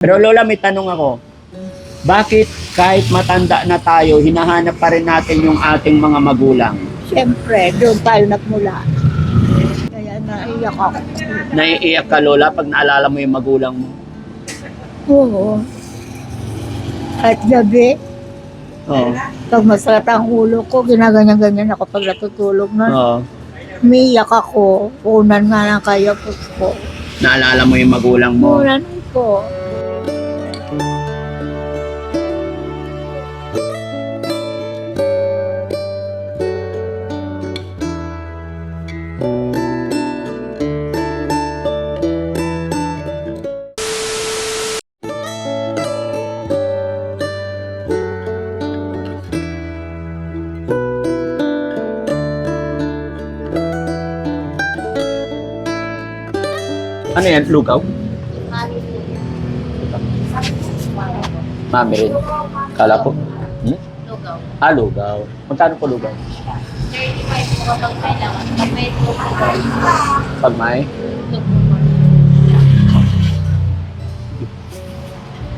Pero Lola, may tanong ako. Bakit kahit matanda na tayo, hinahanap pa rin natin yung ating mga magulang? Siyempre, doon tayo nagmula. Kaya naiyak ako. Naiiyak ka, Lola, pag naalala mo yung magulang mo? Oo. At gabi, Oo. pag masakit ang ulo ko, ginaganyan-ganyan ako pag natutulog na. Oo. Umiyak ako. Unan nga lang kaya ko. Naalala mo yung magulang mo? Unan ko. Ano yan? Lugaw? Mami rin. Kala ko. Hmm? Lugaw. Ah, lugaw. Magkano po lugaw? 35 po kapag kailangan. Pag may lugaw, Pag may?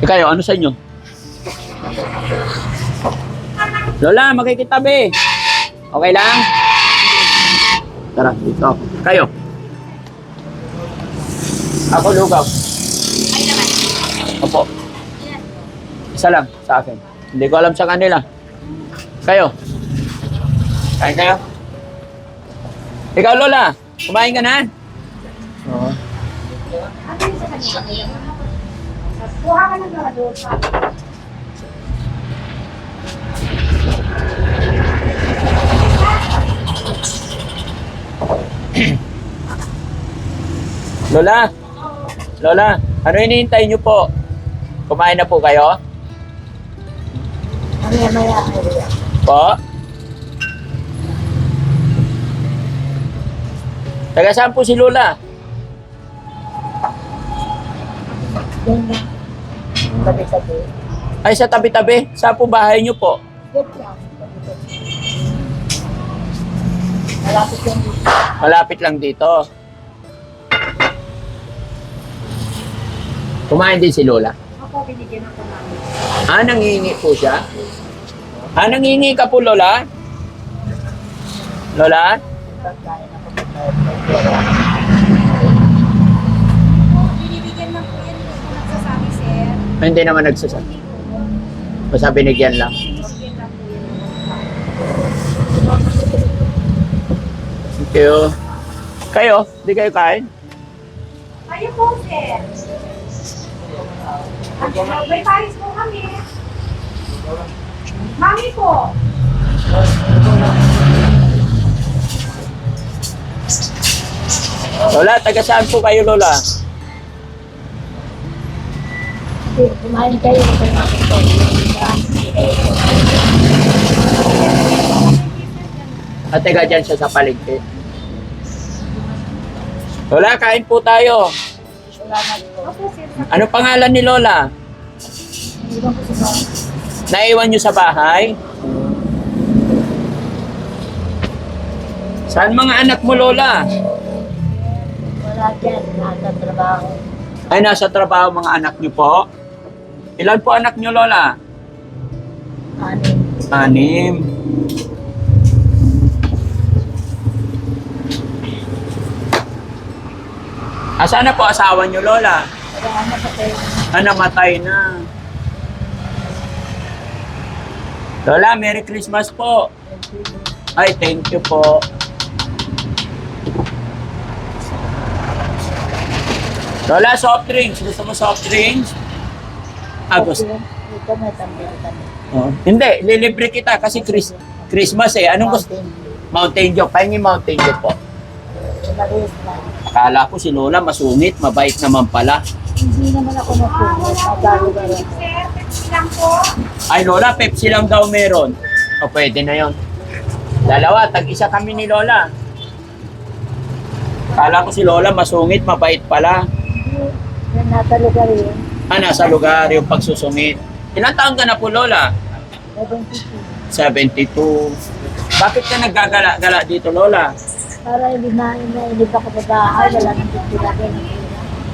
Eh kayo, ano sa inyo? Lola, makikitabi. Okay lang? Tara, dito. Kayo. Ako lugaw. Ay naman. Opo. Isa lang sa akin. Hindi ko alam sa kanila. Kayo. Kain kayo? Ikaw, Lola. Kumain ka na? Oo. Kuha ka ng doon. Lola. Lola, ano hinihintay niyo po? Kumain na po kayo? Maya maya. Po? Taga saan po si Lola? Tabi-tabi. Ay, sa tabi-tabi. Saan po bahay niyo po? Lang. Malapit yan dito. Malapit lang dito. Kumain din si Lola. Ako, binigyan ako namin. Ah, nangingi po siya? Ah, nangingi ka po, Lola? Lola? Binibigyan lang po yan. Hindi nagsasabi, sir. Ah, Hindi naman nagsasabi. Basta binigyan lang. Binibigyan lang po yan. Thank you. Kayo? Hindi kayo kain? Kayo po, sir. May paris po kami. Mami po. Lola, taga saan po kayo, Lola? Kumain kayo. At taga dyan siya sa palengke. Lola, kain po tayo. Ano pangalan ni Lola? Naiwan niyo sa bahay? Saan mga anak mo, Lola? Wala dyan. Nasa trabaho. Ay, nasa trabaho mga anak niyo po? Ilan po anak niyo, Lola? Anin. Anim. Asa na po asawa niyo, Lola? Wala na. Ah, namatay na. Lola, Merry Christmas po. Ay, thank you po. Lola, soft drinks. Gusto mo soft drinks? Ah, gusto. Ito tambay. Oh. Hindi, lilibre kita kasi Chris, Christmas eh. Anong gusto? Mountain Dew. Pahingi Mountain Dew po. Akala ko si Lola masungit, mabait naman pala. Hindi naman ako po. Ay Lola, Pepsi lang daw meron. O pwede na yon. Dalawa, tag-isa kami ni Lola. Akala ko si Lola masungit, mabait pala. Yan nasa lugar yun. Ah, nasa lugar yung pagsusungit. Ilang taon ka na po, Lola? 72. 72. Bakit ka naggagala-gala dito, Lola? Para hindi na inainip ako sa bahay. Wala nang pipila.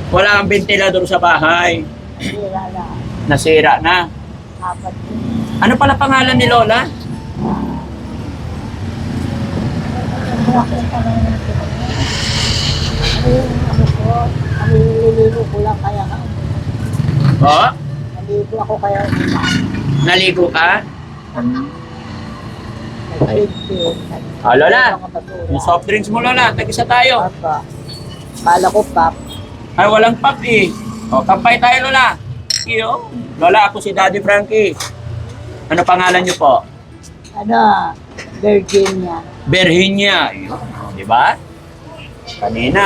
Wala kang ventilador sa bahay. Sira na. Nasira na. Apat. Ano pala pangalan ni Lola? Ano ko, lang kaya ka. Oh, Naligo ako kaya naligo ka? Nag-big Ah, Lola. Yung soft drinks mo, Lola. Tag-isa tayo. Papa. Kala ko pap. Ay, walang pop eh. O, kampay tayo, Lola. Iyo. Lola, ako si Daddy Frankie. Ano pangalan niyo po? Ano, Virginia. Virginia. Yun, o, Di ba? Kanina,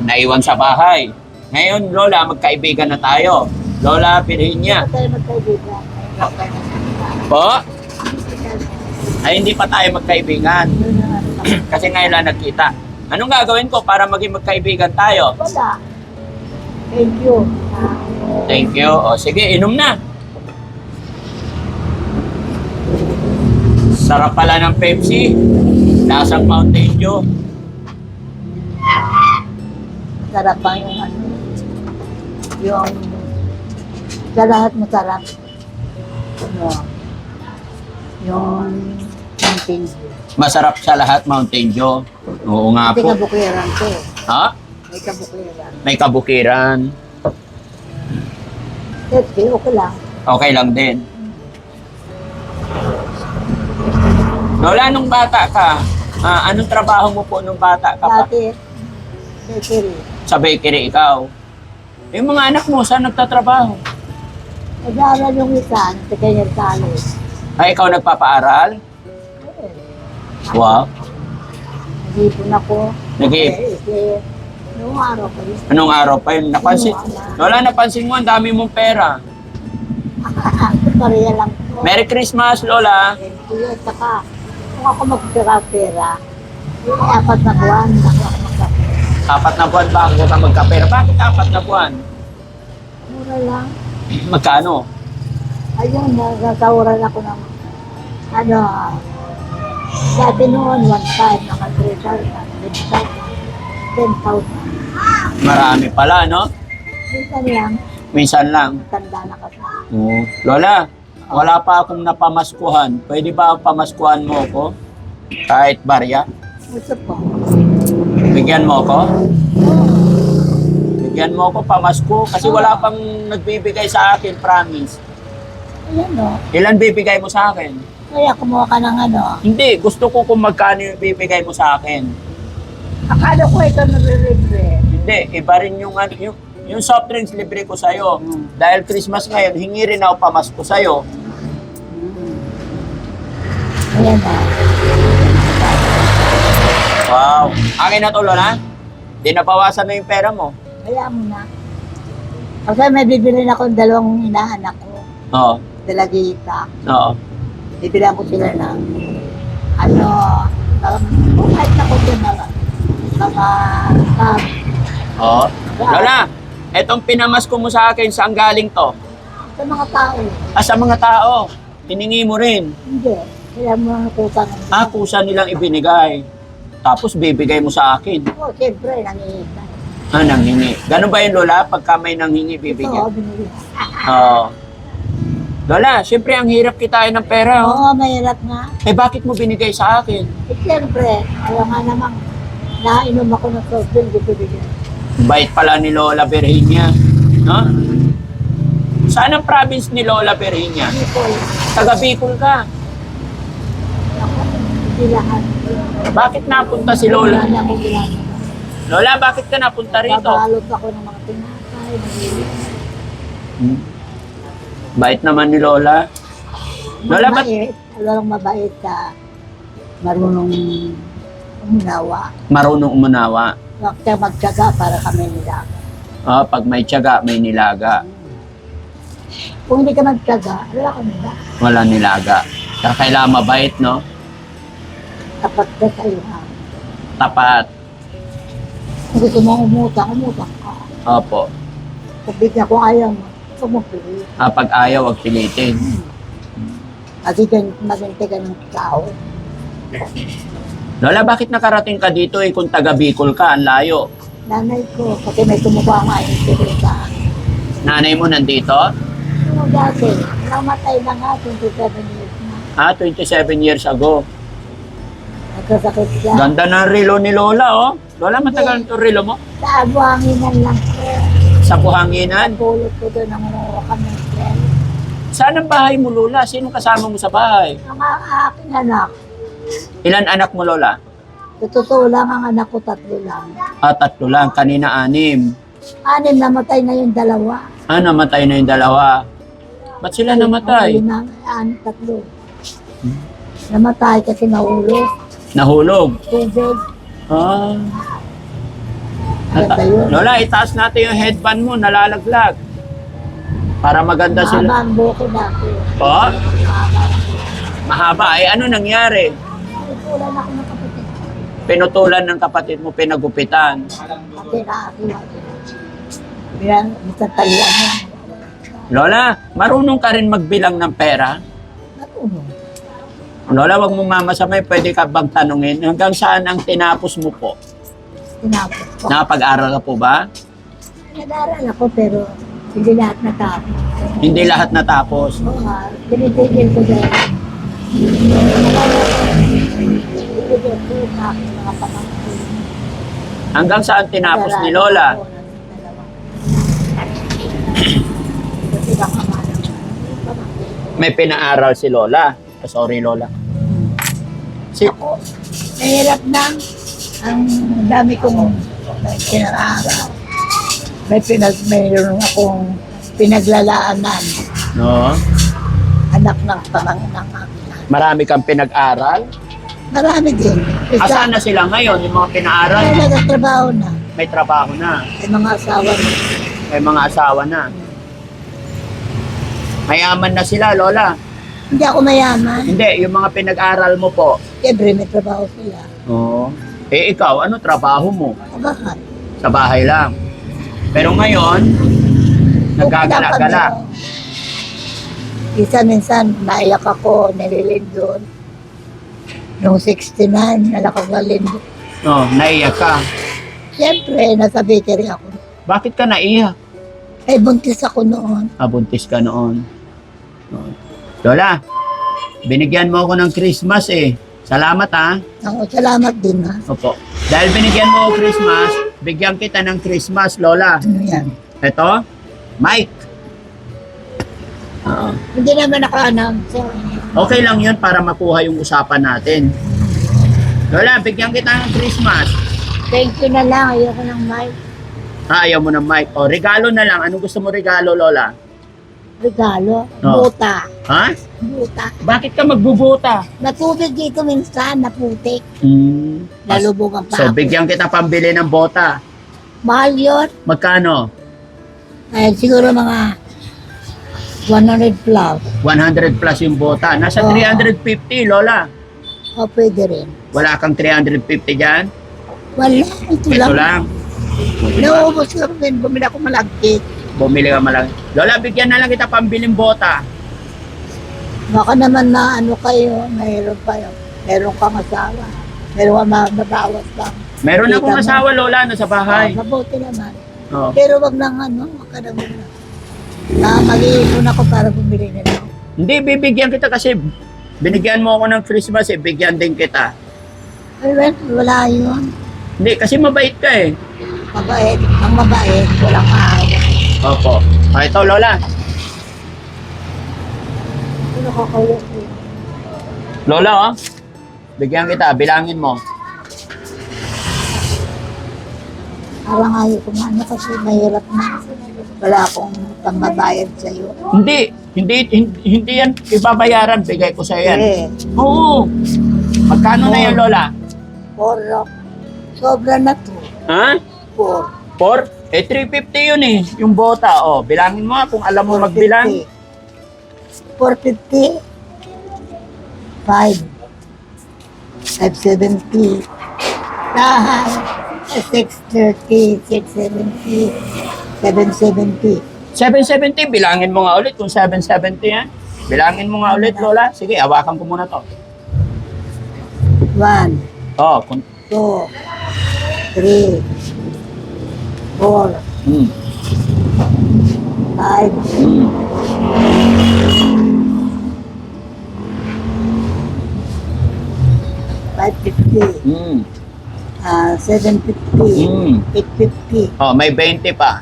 naiwan sa bahay. Ngayon, Lola, magkaibigan na tayo. Lola, Virginia. Ano tayo magkaibigan? Po? Ay, hindi pa tayo magkaibigan. Kasi ngayon lang nagkita. Anong gagawin ko para maging magkaibigan tayo? Wala. Thank you. Thank you. O, sige, inom na. Sarap pala ng Pepsi. Lasang Mountain Dew. Sarap pa yung ano. Yung sa lahat masarap. Ano, yung mountain dew. Masarap sa lahat, Mountain Dew. Oo nga po. kabukiran ko. Ha? May kabukiran. May kabukiran. Pepsi, okay lang. Okay lang din. Lola, nung bata ka, ah, anong trabaho mo po nung bata ka pa? Dati, bakery. Sa bakery ikaw. Yung mga anak mo, saan nagtatrabaho? Nag-aaral yung isa, sa Kenya College. Ay, ikaw nagpapaaral? Wow. Nag-ipon ako. Nag-iip. Eh, eh, Noong araw ko yun. Anong araw pa yun? Napansin, Lola, napansin mo, ang dami mong pera. Pareha lang po. Merry Christmas, Lola. Thank you. At saka, kung ako magpira-pera, yung apat na buwan, ako. Apat na buwan ba ako ka magkapera? Bakit apat na buwan? Mura lang. Magkano? Ayun, nagkakawaran ako ng, ano, dati noon, one time, naka 3,000, 10,000, 10,000. Marami pala, no? Minsan lang, Minsan lang. tanda na kasi. Oo. Lola, wala pa akong napamaskuhan. Pwede ba ang pamaskuhan mo ko? Kahit barya? Gusto po. Bigyan mo ko? Bigyan mo ko pamasko kasi wala pang nagbibigay sa akin, promise. Ayan no. Ilan bibigay mo sa akin? Kaya kumuha ka ng ano. Hindi, gusto ko kung magkano yung bibigay mo sa akin. Akala ko ito nare-libre. Hindi, iba rin yung, ano, yung, yung soft drinks libre ko sa'yo. Hmm. Dahil Christmas ngayon, hingi rin ako pamasko sa'yo. Ayan na. Wow. Akin na to, Lola. Di nabawasan na yung pera mo. Kaya mo na. Kasi may bibili na akong dalawang inaanak ko. Oo. Dalagita. Oo. Bibilang ko sila ng ano, um, kung kahit na ko din mga mga um, Oo. Lola, etong pinamasko mo sa akin, saan galing to? sa mga tao. Ah, sa mga tao. Hiningi mo rin. Hindi. Kaya mo ang utang. Ah, kusa nilang ibinigay. Tapos bibigay mo sa akin. Oo, siyempre, nangihingi. Ah, nanghingi. Ganun ba yun, Lola? Pagka may nanghingi, bibigyan? binili. Oo. Lola, siyempre ang hirap kitain ng pera. Oh. Oo, mahirap nga. Eh, bakit mo binigay sa akin? Eh, siyempre, ayaw nga namang nainom ako ng soft drink, dito bigyan. Bait pala ni Lola Virginia. No? Saan ang province ni Lola Virginia? Ko, Taga Bicol ka. ako, hindi lahat. Bakit napunta si Wala Lola? na akong ginagawa. Lola, bakit ka napunta rito? Babalot ako ng mga tinapay, nagiging Hmm. Bait naman ni Lola. Lola, ba't mabait. Walang mabait ka. Marunong umunawa. marunong umunawa? Huwag kang magtyaga para kami nila. Ah, pag may tiyaga, may nilaga. Kung hindi ka magtyaga, wala ka nila. Wala nilaga. Kaya kailangan mabait, no? Tapat ka sa iyo. Tapat. Kung gusto mo umutang, umutang ka. Opo. Kung bigyan ko ayaw mo, tumupili. Ah, pag ayaw, wag pilitin. Kasi gan maganti ka ng tao. Lola, bakit nakarating ka dito eh kung taga Bicol ka, ang layo? Nanay ko, kasi may tumukuha ang ayaw sila sa Nanay mo nandito? Yung dati, namatay na nga, 27 years na. Ah, 27 years ago. Nagkasakit siya. Ganda ng relo ni Lola, oh. Lola, matagal itong relo mo? Sa abuhanginan lang po. Sa buhanginan. Pulot ko doon ang mga kami. Saan ang bahay mo, Lola? Sino kasama mo sa bahay? Ang aking anak, Ilan anak mo, Lola? sa totoo lang ang anak ko tatlo lang. Ah, tatlo lang. Kanina anim. Anim namatay na yung dalawa. Ah, namatay na yung dalawa. Ba't sila namatay? Ang lima, an, tatlo. Namatay kasi nahulog. Nahulog. Tubig. Ah. Yun. Lola, itaas natin yung headband mo, nalalaglag. Para maganda sila. Mahaba ang buko dati. Po? Mahaba. Ay, ano nangyari? Na ako ng kapatid. Pinutulan ng kapatid mo, pinagupitan. Kasi nakakiwa. Bilang, bisa talian mo. Lola, marunong ka rin magbilang ng pera? Natulog. Lola, wag mong mamasamay, pwede ka bang tanungin hanggang saan ang tinapos mo po? Tinapos. Nakapag-aral ka po ba? Nag-aaral ako pero hindi lahat natapos. Hindi lahat natapos. Oo nga, tinitigil ko dahil. Tinitigil ko yung aking mga pamangkin. Hanggang saan tinapos ni Lola? Kasi baka pamangkin. May pinaaral si Lola. Ah, Sorry, Lola. Si, Ako, mahirap na. Ang dami kong kinaraaral. May pinag, mayroon akong pinaglalaanan. no? Anak ng akin. Marami kang pinag-aral. Marami din. Asan na sila ngayon, yung mga pinaaral? Ay, nagtatrabaho na. May trabaho na. May mga asawa na. May mga asawa na. Mayaman na sila, Lola. Hindi ako mayaman. Hindi, yung mga pinag-aral mo po. Siyempre, may trabaho sila. Oo. Eh, ikaw, ano trabaho mo? Kabahan. Sa bahay lang. Pero ngayon, nagagala-gala. Isa minsan, naiyak ako, nililindon. Noong 69, nalakag na lindon. Oh, naiyak ka. Siyempre, nasa bakery ako. Bakit ka naiyak? Ay, buntis ako noon. Abuntis ka noon. Oh. Lola, binigyan mo ako ng Christmas eh. Salamat ah. Ako, salamat din ha. Opo. Dahil binigyan mo ako Christmas, bigyan kita ng Christmas, Lola. Ano yan? Ito, Mike. Oo. Hindi naman naka-announcer. Okay lang yun para makuha yung usapan natin. Lola, bigyan kita ng Christmas. Thank you na lang. Ayoko ng mic. Ah, ayaw mo ng Mike. O, regalo na lang. Anong gusto mo regalo, Lola? Regalo. Oo. Buta. Ha? Buta. Bakit ka magbubuta? Natubig dito minsan, naputik. Hmm. Nalubog ang So, bigyan kita pambili ng bota. Mahal yun. Magkano? Ay, siguro mga 100 plus. 100 plus yung bota. Nasa Oo. 350, Lola. O, pwede rin. Wala kang 350 dyan? Wala. Ito, Ito lang. lang. Naubos ko rin. Bumili ako malagkit. Bumili ka malang. Lola, bigyan na lang kita pambiling bota. Baka naman na ano kayo, mayroon kayo. Meron kang asawa. Meron kang mababawas lang. Meron Kita akong mo. asawa, Lola, nasa bahay. Ah, mabuti naman. Oh. Pero wag nang ano, wag ka naman na. Ah, mag-iipon ako para bumili na lang. Hindi, bibigyan kita kasi binigyan mo ako ng Christmas eh, bigyan din kita. Ay, well, wala yun. Hindi, kasi mabait ka eh. Mabait. Ang mabait, walang aawa. Opo. Ah, ito, Lola. Ano ko? Lola, oh. Bigyan kita, bilangin mo. Parang ayaw ko na kasi mahirap na. Wala akong pambabayad sa'yo. Hindi, hindi, hindi, hindi yan ibabayaran, bigay ko sa yan. Eh, Oo. Magkano na yan, Lola? poro. Sobra na to. Ha? Por. Por? Eh, 350 yun eh, yung bota. Oh, bilangin mo nga kung alam mo magbilang. 450. 5. 570. Lahat. 630. 670. 770. 770, bilangin mo nga ulit kung 770 yan. Bilangin mo nga ulit, Lola. Sige, hawakan ko muna to. 1, Oh, kung, 2, 3, 4, hmm. Five. Mm. Five fifty. Mm. Ah, seven fifty. Mm. Eight fifty. Oh, may 20 pa.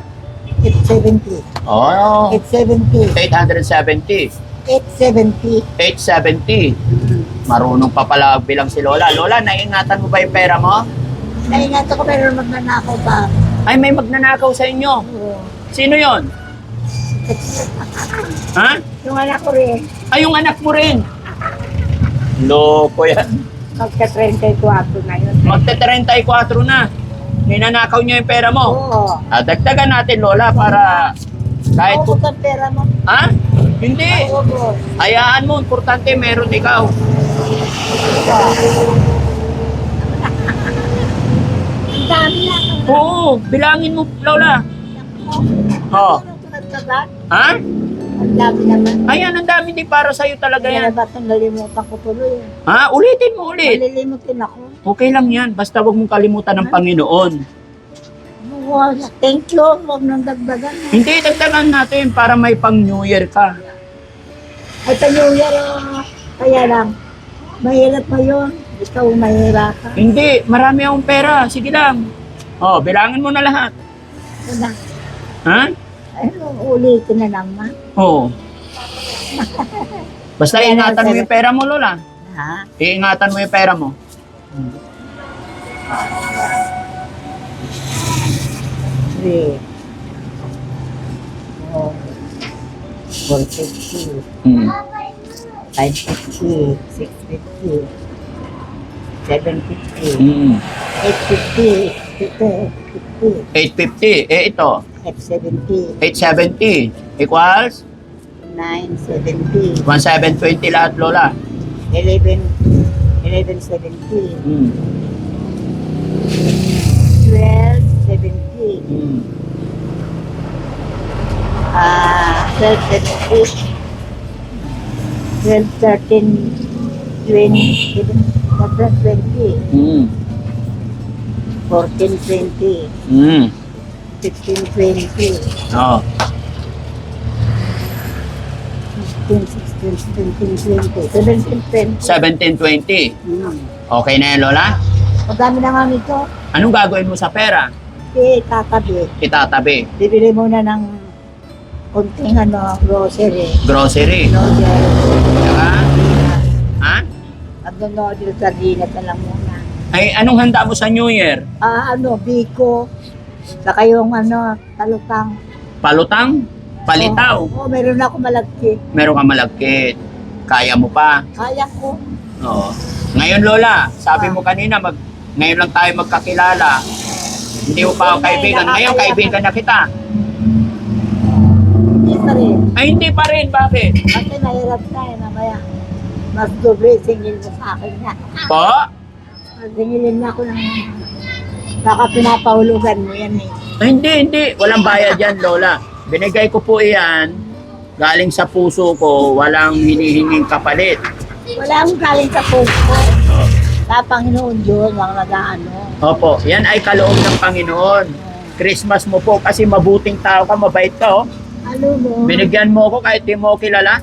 Eight seventy. Oh, Eight seventy. 870. Eight seventy. 870. Marunong pa pala bilang si Lola. Lola, naingatan mo ba yung pera mo? Naingatan ko pero magnanakaw pa. Ay, may magnanakaw sa inyo. Oo. Sino yon? Ha? Yung anak ko rin, Ay, yung anak mo rin. Loko yan. magka 34 na yun. Magte-34 na. Ninanakaw niya yung pera mo. Oo. Ah, dagdagan natin, Lola, para kahit... Maubos ang pera mo. Ha? Hindi. Maubos. Hayaan mo, importante meron ikaw. Ang dami na. Bilangin mo, Lola. Oo. Ha? Ang dami naman. Ayan, ang dami din para sa'yo talaga Kaya yan. ba't ang nalimutan ko tuloy? Ha? Ulitin mo ulit. Malilimutin ako. Okay lang yan. Basta wag mong kalimutan ng Panginoon. Wow, thank you. Huwag nang dagdagan. Hindi, dagdagan natin para may pang New Year ka. Ay, sa New Year, ah, kaya lang, mahirap pa yun. Ikaw mahirap ka. Hindi, marami akong pera. Sige lang. Oh, bilangin mo na lahat. Ano na? Ha? Ano, ulitin na naman. Oo. Basta ingatan mo yung pera mo, Lola. Ha? Iingatan mo yung pera mo. Three. Four. Four fifty. Hmm. Five fifty. Six fifty. Seven fifty. Hmm. Eight fifty. 850. 850. Eh, ito. 870. 870. Equals? 970. 1720 lahat, Lola. 11, 1170. Hmm. 1270. Hmm. Ah, uh, 1270. 12, 13, 20, 20. Mm. 1420, Mm. 1520, Oo. 15, 16, 17, 1720. Hmm. Okay na yan, Lola? Ang na nga nito. Anong gagawin mo sa pera? Eh, tatabi. Itatabi. Bibili muna ng konting ano, grocery. Grocery. Grocery. Saka, ha? At doon no, dito sa dinas na lang mo. Ay, anong handa mo sa New Year? Ah, ano, biko. Saka yung ano, talutang. Palutang? Palitaw? Oo, oh, meron ako malagkit. Meron ka malagkit. Kaya mo pa. Kaya ko. Oo. Ngayon, Lola, sabi mo kanina, mag, ngayon lang tayo magkakilala. Hindi mo pa ako kaibigan. Ngayon, kaibigan na kita. Hindi pa rin. Ay, hindi pa rin. Bakit? Kasi mahirap na eh, mamaya. Mas doble singil mo sa akin na. Po? Singilin na ako ng... Baka pinapahulugan mo yan eh. Ay, hindi, hindi. Walang bayad yan, Lola. Binigay ko po iyan. Galing sa puso ko. Walang hinihinging kapalit. Wala akong galing sa puso ko. Sa Panginoon Diyos ang nag-ano. Opo, yan ay kaloob ng Panginoon. Christmas mo po kasi mabuting tao ka, mabait ka, oh. Ano mo? Binigyan mo ako kahit di mo ako kilala.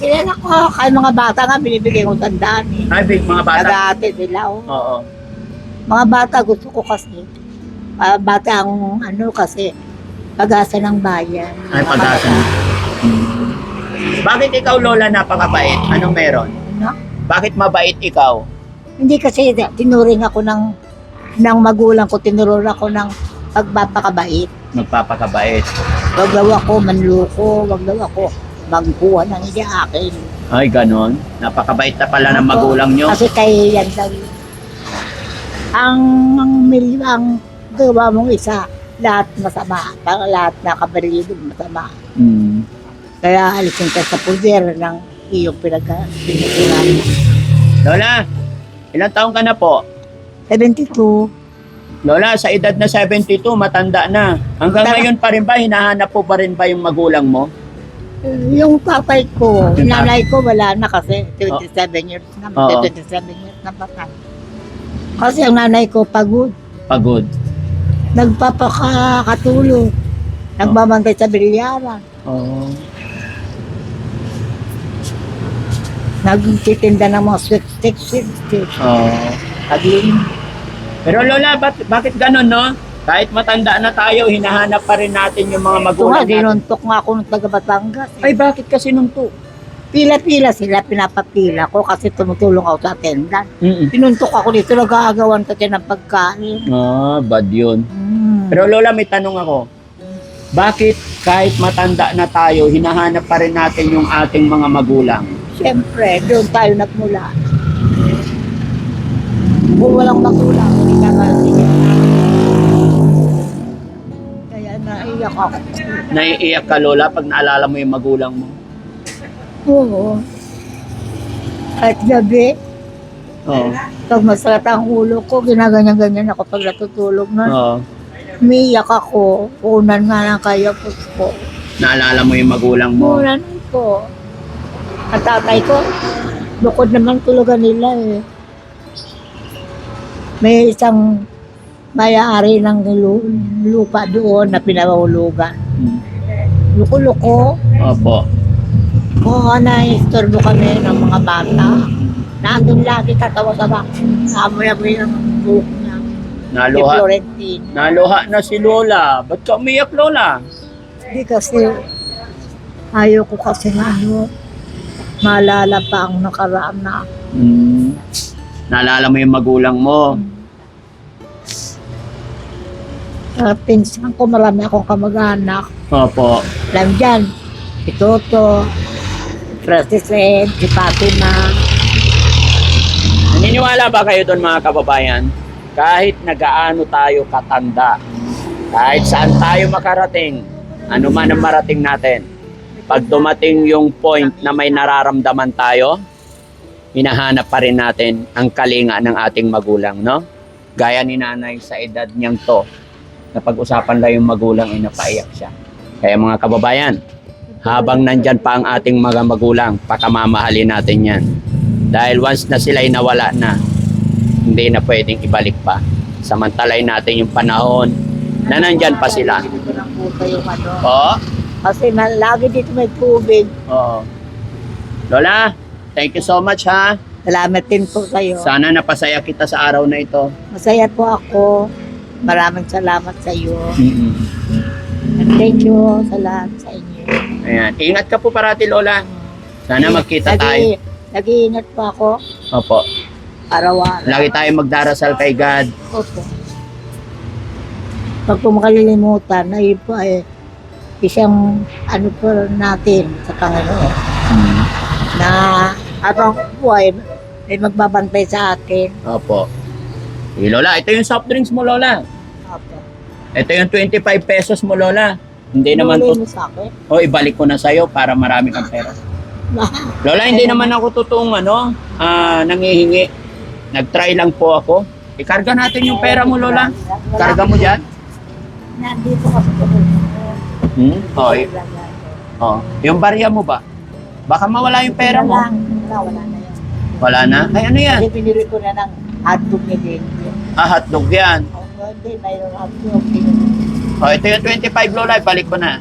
Kilala ko, kaya mga bata nga binibigay ko tandaan eh. Ay, big mga bata. Nag-aate nila oh. Oo. Mga bata gusto ko kasi. Ah, bata ang ano kasi pag-asa ng bayan. Ay, pag-asa. Hmm. Bakit ikaw, Lola, napakabait? Anong meron? No? Bakit mabait ikaw? Hindi kasi tinuring ako ng ng magulang ko, tinuruan ako ng pagpapakabait. Magpapakabait. Wag daw ako manluko, wag daw ako magkuha ng hindi akin. Ay, ganon. Napakabait na pala ng magulang nyo. Kasi kay yan daw. Ang ang milyo ang gawa mong isa, lahat masama. Pang lahat na kabarido masama. Hmm. Kaya alisin ka sa puder ng iyong pinag-pinag Lola, ilang taong ka na po? 72. Lola, sa edad na 72, matanda na. Hanggang Tama. ngayon pa rin ba, hinahanap po pa rin ba yung magulang mo? Yung tatay ko, Yung nanay ko wala na kasi 27 years na, Oo. 27 years na patay. Kasi ang nanay ko pagod, Pagod. nagpapakatulog, nagbabantay sa bilyaran. Oo. Nagtitinda ng mga sweet stick, sweet stick. Oo. Agling. Pero Lola, bakit, bakit ganun, no? Kahit matanda na tayo, hinahanap pa rin natin yung mga Ito nga, magulang natin. dinuntok nga ako ng taga Batangas. Ay, bakit kasi nung to? Pila-pila sila, pinapapila ko kasi tumutulong ako sa attendant. Mm Pinuntok ako dito, nag-aagawan kasi ng pagkain. Ah, bad yun. Mm. Pero Lola, may tanong ako. Bakit kahit matanda na tayo, hinahanap pa rin natin yung ating mga magulang? Siyempre, doon tayo nagmula. Kung walang magulang, hindi ka. Kaya naiyak ako. Naiiyak ka, Lola, pag naalala mo yung magulang mo? Oo. At gabi, Oo. pag masakit ang ulo ko, ginaganyan-ganyan ako pag natutulog na. Oo. Umiiyak ako. Unan nga lang kaya po ko. Naalala mo yung magulang mo? Unan ko. Ang tatay ko, bukod naman tulugan nila eh. May isang may-ari ng lu- lupa doon na pinahulugan. Hmm. Luko-luko, Opo. Oo, na-istorbo kami ng mga bata. Nandun lagi tatawa sa bahay. Amoy-amoy ang buhok niya. Ni Naluha. Naluha na si Lola. Ba't ka umiyak, Lola? Hindi kasi, ayaw ko kasi na ano, maalala pa ang nakaraan na. Hmm. Naalala mo yung magulang mo? Uh, pinsan ko, marami akong kamag-anak. Opo. Nandyan, si Toto, Francis Ed, si Fatima. Naniniwala ba kayo doon mga kababayan? Kahit nagaano tayo katanda, kahit saan tayo makarating, ano man ang marating natin, pag dumating yung point na may nararamdaman tayo, hinahanap pa rin natin ang kalinga ng ating magulang, no? Gaya ni nanay sa edad niyang to, na pag-usapan lang yung magulang ay napaiyak siya. Kaya mga kababayan, habang nandyan pa ang ating mga magulang, pakamamahalin natin yan. Dahil once na sila'y nawala na, hindi na pwedeng ibalik pa. Samantalay natin yung panahon na nandyan pa sila. Oo? Kasi na, lagi dito may tubig. Oo. Lola, thank you so much ha. Salamat din po kayo. Sana napasaya kita sa araw na ito. Masaya po ako. Maraming salamat sa iyo. Mm-mm. And thank you sa lahat sa inyo. Ayan. Ingat ka po parati, Lola. Sana magkita Nag- tayo. Nag-iingat po ako Opo. araw-araw. Lagi tayo magdarasal kay God. Opo. Pag po makalilimutan, ay po ay isang ano po natin sa Panginoon na habang buhay ay magbabantay sa atin. Opo. Eh, Lola, ito yung soft drinks mo, Lola. Opo. Ito yung 25 pesos mo, Lola. Hindi naman to. mo sa akin. O, ibalik ko na sa'yo para marami kang pera. Lola, hindi naman ako totoong ano, ah, nangihingi. Nag-try lang po ako. Ikarga natin yung pera mo, Lola. Karga mo dyan. Nandito kasi po. Hmm? O, y- o. Yung barya mo ba? Baka mawala yung pera mo. Wala, wala, na yun. Wala na? Ay, ano yan? Kasi pinili ko na ng hotdog ni Din. Ah, hotdog yan. Oh, hindi, mayroong hotdog. O, ito yung 25, Lola. Ibalik ko na.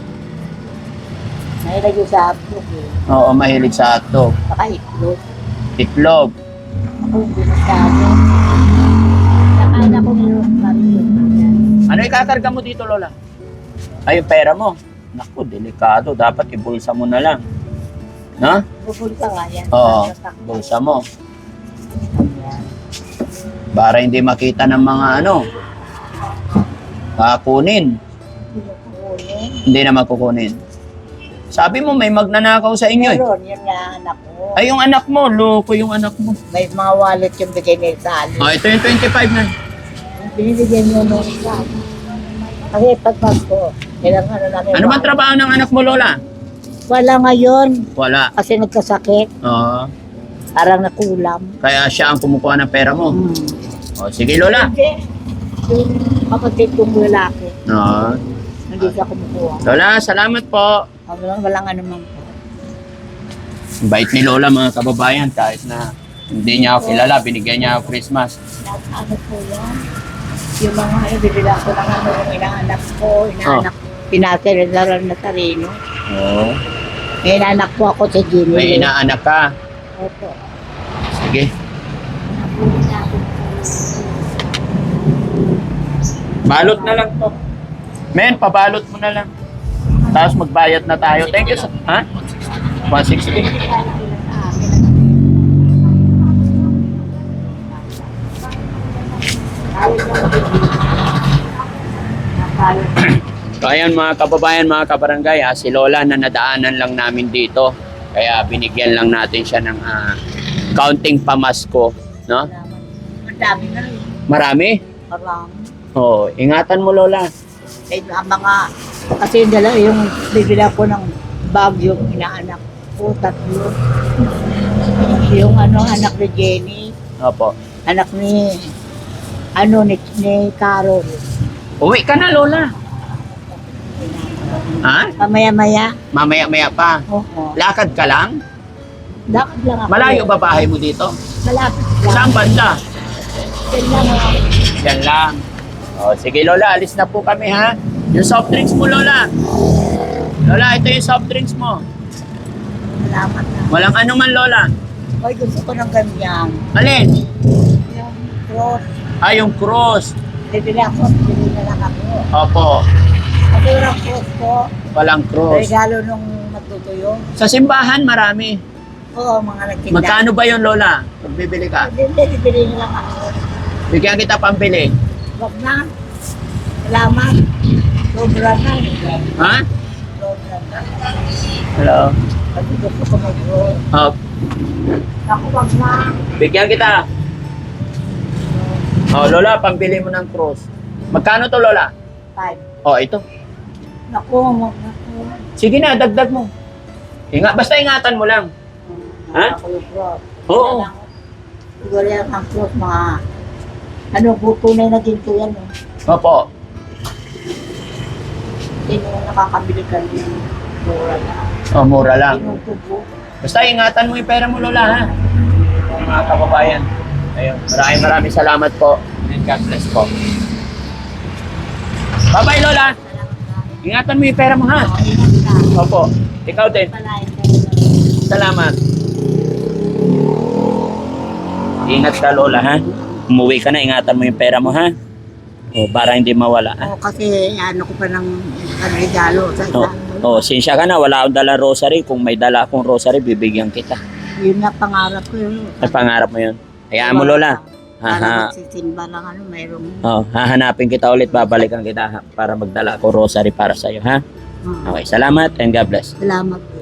Nahilagay sa hotdog eh. Oo, mahilig sa hotdog. Saka itlog. Itlog. Ako hindi masyado. Nakain ako ngayon. Ano ikakarga mo dito, Lola? Ay, yung pera mo. Naku, delikado. Dapat ibulsa mo na lang. No? Pupunta nga yan. Oo. Bulsa mo. Para hindi makita ng mga ano. Kakunin. Hindi na makukunin. Sabi mo, may magnanakaw sa inyo eh. Meron, yun nga anak ko. Ay, yung anak mo. Loko yung anak mo. May mga wallet yung bigay ni Sally. Oh, ito yung 25 na. Binibigyan mo nung isa. Kasi pagpag ko, kailangan ano namin. Ano bang trabaho ng anak mo, Lola? Wala ngayon. Wala. Kasi nagkasakit. Oo. Parang nakulam. kaya siya ang kumukuha ng pera mo. Hmm. O, sige, Lola. Hindi. Yung kapatid kong lalaki, Oo. hindi siya kumukuha. Lola, salamat po. Walang, walang ano man po. Bait ni Lola, mga kababayan. Kahit na hindi niya ako kilala, binigyan niya ako Christmas. Lahat ano po yan. Yung mga ano, bibila ko ng ano, yung inaanak ko, inaanak ko. Pinatiraran na sarino. Oo. May anak po ako sa Jimmy. May inaanak ka. Opo. Sige. Balot na lang to. Men, pabalot mo na lang. Tapos magbayad na tayo. Thank you. Sa, ha? 160. So ayan mga kababayan, mga kabarangay, ah, si Lola na nadaanan lang namin dito. Kaya binigyan lang natin siya ng ah, counting pamasko. No? Dami na rin. Marami? Parang, Oo, ingatan mo Lola. eh, ang mga, kasi dala, yung bibila ko ng bag yung inaanak ko, tatlo. Yung ano, anak ni Jenny, Opo. anak ni, ano, ni, ni Carol. Uwi ka na Lola. Ha? Mamaya-maya, Mamaya-maya pa. oo. Lakad ka lang? Lakad lang ako. Malayo ba bahay mo dito? Malapit lang. Saan banda? Yan lang ako. Yan lang. O, sige Lola, alis na po kami ha. Yung soft drinks mo Lola. Lola, ito yung soft drinks mo. Salamat na. Walang ano man Lola. Hoy, gusto ko ng ganyan. Alin? Yung cross. Ah, yung cross. Bibili ako, bibili na lang ako. Opo. Kasi yung cross ko, Walang cross. regalo nung natutuyo. Sa simbahan, marami. Oo, mga nagtinda. Magkano ba yun Lola? Pag bibili ka. Hindi, hindi, bibili na lang ako. Bigyan kita pambili. Wag na. Salamat. Sobra na. Ha? Sobra na. Hello. Kasi gusto ko mag-cross. Oh, Ako, wag na. bigyan kita. Oh, Lola, pambili mo ng cross. Magkano to Lola? Five. Oh, ito. Naku, wag na. Sige na, dagdag mo. Ingat, basta ingatan mo lang. Ha? Ako yung cross. Oo. Siguro yan ang cross, mga ano, butunay na ginto yan. Eh. Opo. Sino yung nakakabili ka rin? Mura na. Oh, mura lang. Tinutubo. Basta ingatan mo yung pera mo, Lola, ha? Mga kababayan. Ayun, maraming maraming salamat po. And God bless po. Bye-bye, Lola. Ingatan mo yung pera mo, ha? Opo. Ikaw din. Salamat. Ingat ka, Lola, ha? Umuwi ka na, ingatan mo yung pera mo, ha? O, para hindi mawala, ha? Oo, kasi ano ko pa ng ano, regalo sa O, o sinsya ka na, wala akong dala rosary. Kung may dala akong rosary, bibigyan kita. Yun na pangarap ko yun. Ay, pangarap mo yun. Hayaan mo, Lola. Para Haha. magsisimba lang ano, mayroong... Oh, hahanapin kita ulit, babalikan kita ha, para magdala ako rosary para sa iyo, ha? Hmm. Okay, salamat and God bless. Salamat po.